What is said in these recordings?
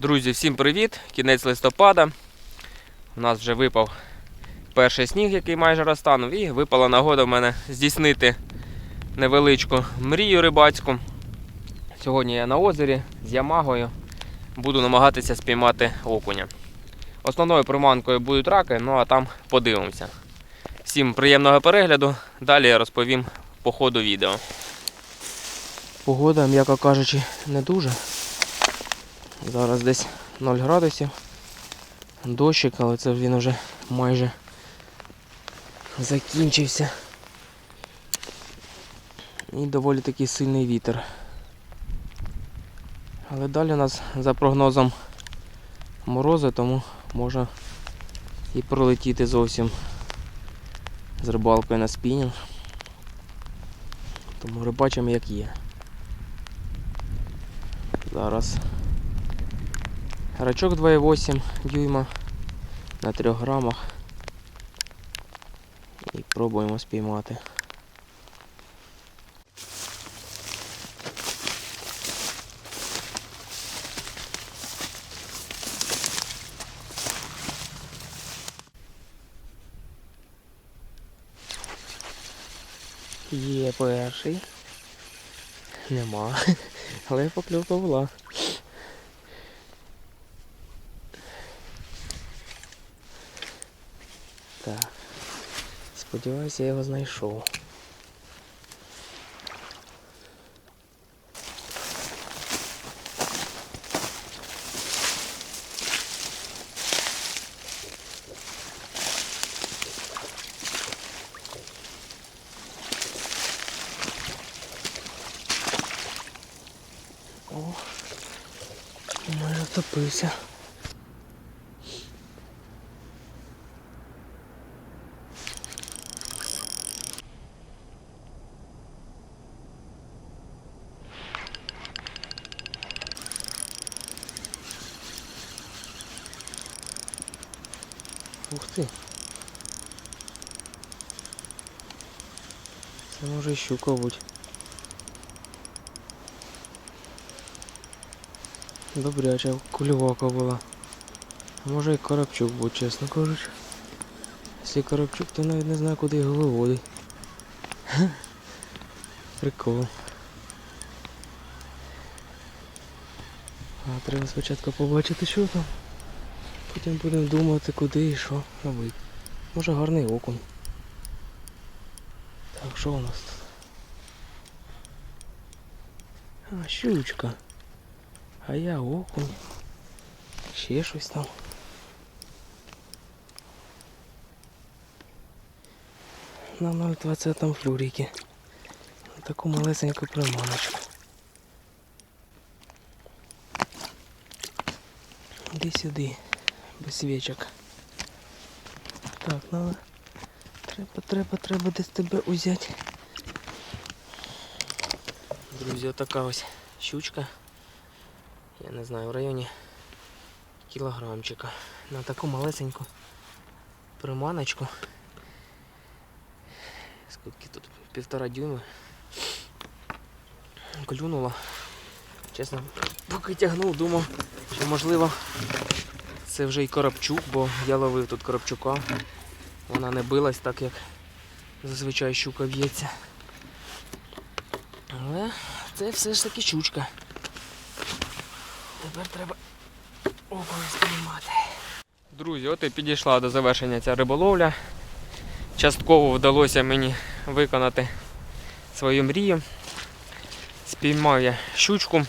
Друзі, всім привіт! Кінець листопада. У нас вже випав перший сніг, який майже розтанув, і випала нагода в мене здійснити невеличку мрію рибацьку. Сьогодні я на озері з ямагою. Буду намагатися спіймати окуня. Основною приманкою будуть раки, ну а там подивимося. Всім приємного перегляду. Далі я розповім по ходу відео. Погода, м'яко кажучи, не дуже. Зараз десь 0 градусів. Дощик, але це він вже майже закінчився. І доволі такий сильний вітер. Але далі у нас за прогнозом морози, тому може і пролетіти зовсім з рибалкою на спінінг. Тому рибачимо як є. Зараз Рачок 2,8 дюйма на 3 грамах. І пробуємо спіймати. Є перший. Нема. Але покльовка була. Так. Сподіваюся, я його знайшов. О, майже втопився. Ух ти. Це може і щука бути. Добряча кульовака була. Може і коробчук був, чесно кажучи. Якщо коробчук, то навіть не знаю, куди його виводить. Прикол. А треба спочатку побачити, що там. Потім будемо думати, куди і що робити. Може гарний окунь. Так, що у нас тут? А, щучка. А я окунь. Ще щось там. На 0,20 флюріки. Таку малесеньку приманочку. Іди сюди, без свічок. Так, ну треба, треба, треба десь тебе узяти. Друзі, отака ось щучка. Я не знаю, в районі кілограмчика. На таку малесеньку приманочку. Скільки тут? Півтора дюйма. Клюнула. Чесно, поки тягнув, думав, що можливо це вже і коробчук, бо я ловив тут коробчука. Вона не билась так, як зазвичай щука б'ється. Але це все ж таки щучка. Тепер треба окунь спіймати. Друзі, от і підійшла до завершення ця риболовля. Частково вдалося мені виконати свою мрію. Спіймав я щучку,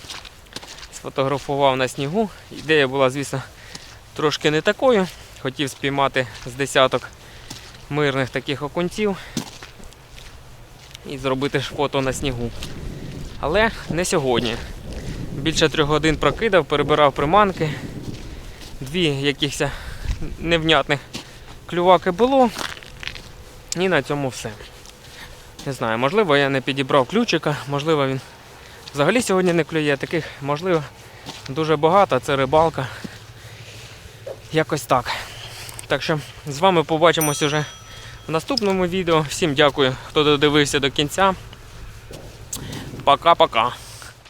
сфотографував на снігу. Ідея була, звісно, трошки не такою. Хотів спіймати з десяток мирних таких окунців і зробити ж фото на снігу. Але не сьогодні. Більше трьох годин прокидав, перебирав приманки. Дві якихось невнятних клюваки було. І на цьому все. Не знаю, можливо, я не підібрав ключика, можливо, він взагалі сьогодні не клює. Таких, можливо, дуже багато, це рибалка. Якось так. Так що з вами побачимось уже в наступному відео. Всім дякую, хто додивився до кінця. Пока-пока.